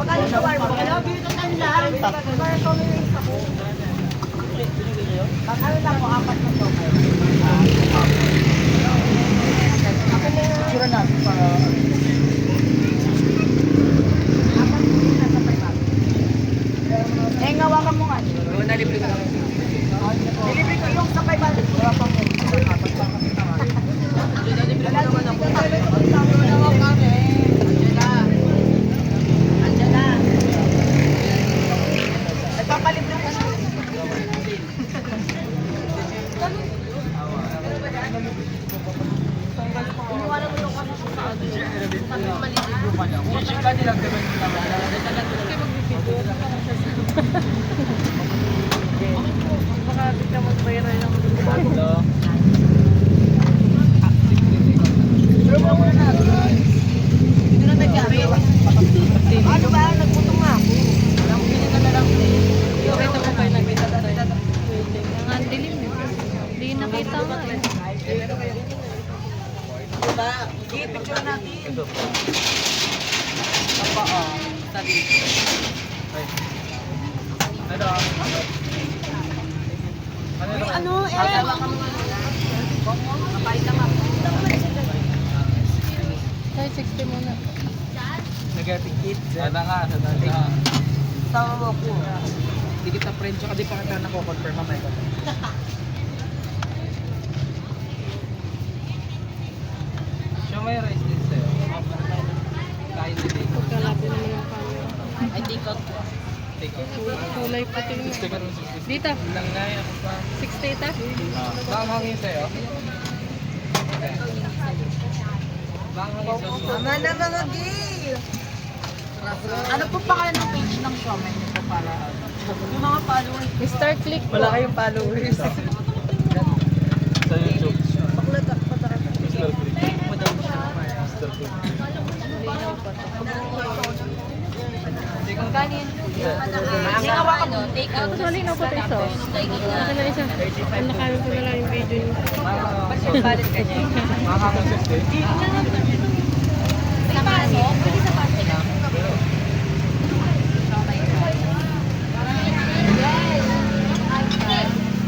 Pagkano sa warm? I love you to kanila. Kaya ito na yung isa ko. Ano lang po, apat na to. Na tsura natin para... Eh, ngawakan mo nga. Oo, nalibre ko lang. Nilibre ko yung sa 500. Wala pang kami na nga. Nilibre ko naman ako. Nawa mo ano. Mo. Baka bigla mag-viral ng Hello. Hindi na nag-gamit. Ano ba? Nagputong ako. Walang bili ka na lang. Ito ko kayo nagbita na Ang ang dilim eh. Hindi nakita nga eh. Diba? Sige, picture natin. Apa, oh. Sabi. Ano? Ano? Ano, eh? Ka. Kahit 60 muna. Nag-etiquette. Sana nga, sana kita friend, tsaka di pa kita nako-confirm mamay ko. Siya may rice din sa'yo. Kain. I take out. Kulay puti 60. Dito, Lang na yan ako pa. 60 ta. Baka hangin sa'yo? Baka hangin sa'yo? Tama na mga gay! Ano po pa kaya ng page ng Showman nito para Yung mga followers. Mr. Click po. Wala kayong followers. Sa YouTube. Bakla ka, patara ka. Mr. Click. Daw siya. Mr. Click. Malinaw pa nga waka mo. Take out. Malinaw pa to ito. Ito na isa. Ang nakami ko na lang yung video niyo. Balit ka niya? Sa paso? Pwede sa paso lang.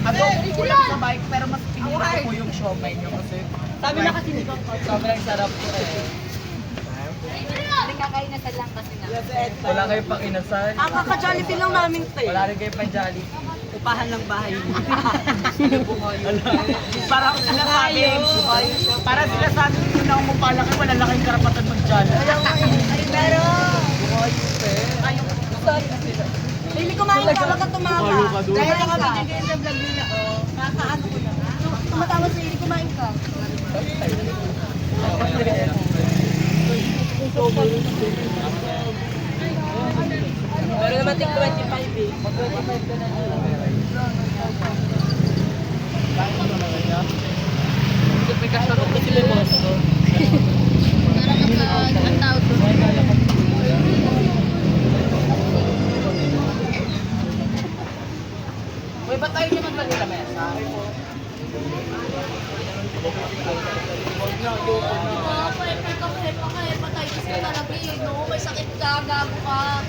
Ako, kulang sa bike, pero mas pinili ko yung siomay niyo kasi Sabi na kasi ni Kong sobrang sarap ko eh. Hindi kakain na sa lang kasi na. Wala kayong pang inasal. Ang kaka-jollibee lang namin to Wala rin kayong pang jolly. Upahan ng bahay. Parang sinasabi, para sinasabi nyo na umupala kayo, wala lang kayong karapatan mag-jolly. Eh. Pero, Ayaw sorry na sila. hindi kumain ka, wag kang doon. Dahil kami din sa vlog nila. oh. Kakaano ko na. Tumatawa sa hindi kumain ka. Pero naman tig 25 eh. Mag-25 ka na. Ito may kasarap ko sila mo. Parang ang tawag ko. Uy, ba't tayo naman ba nila mesa? May sakit ka, gago ka.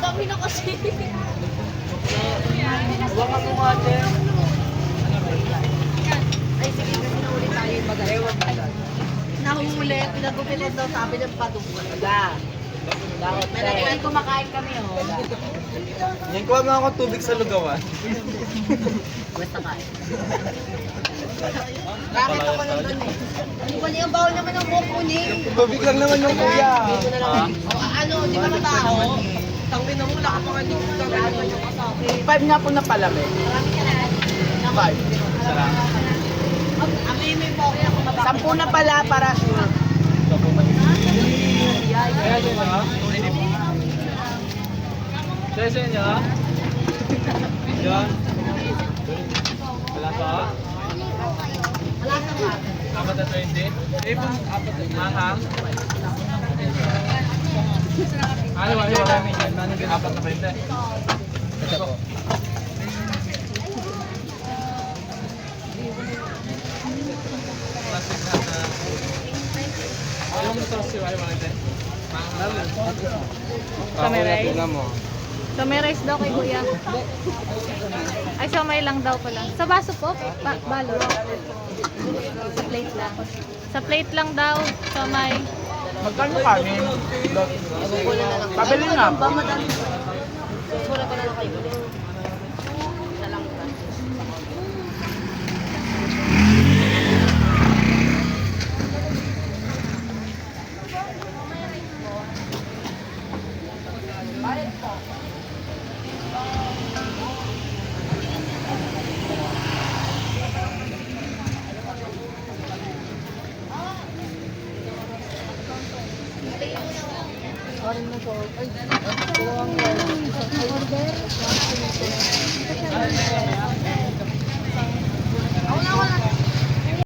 Dami na kasi. Huwag ka kumate. Ay, sige, kasi nahuli tayo yung bagay. Nahuli, pinagupilit daw sabi ng padungkol. Wala. May nakikinig kumakain kami, oh. Yan, kuha mo ako tubig sa lugawan. Basta kain. Bakit ako nandun eh? Ba niya? Ang bawal naman ng kukunin. Tubig lang naman yung kuya. Ano, di ba na tao? Tangin na mula ka mga dito. Gagawin yung kasabi. Five nga po na palami. Marami ka na. Five. Ang may po ako. Sampu na pala para sure. Kayo sa inyo? Yan. Wala pa? Wala ka. Apat na 20? Eh, pang apat na Mahang? Ano, ano, ano? Apat na 20? Ito po. Na na. Ayaw mo sa si Wai Valente? Sa may rice? Tingnan mo. So may rice daw kay kuya. Ay, so may lang daw pala. Sa baso po? Ba balot? Sa plate lang. Sa plate lang daw. So may... Magkano kanin? Pabili nga po. Ako na, ako na.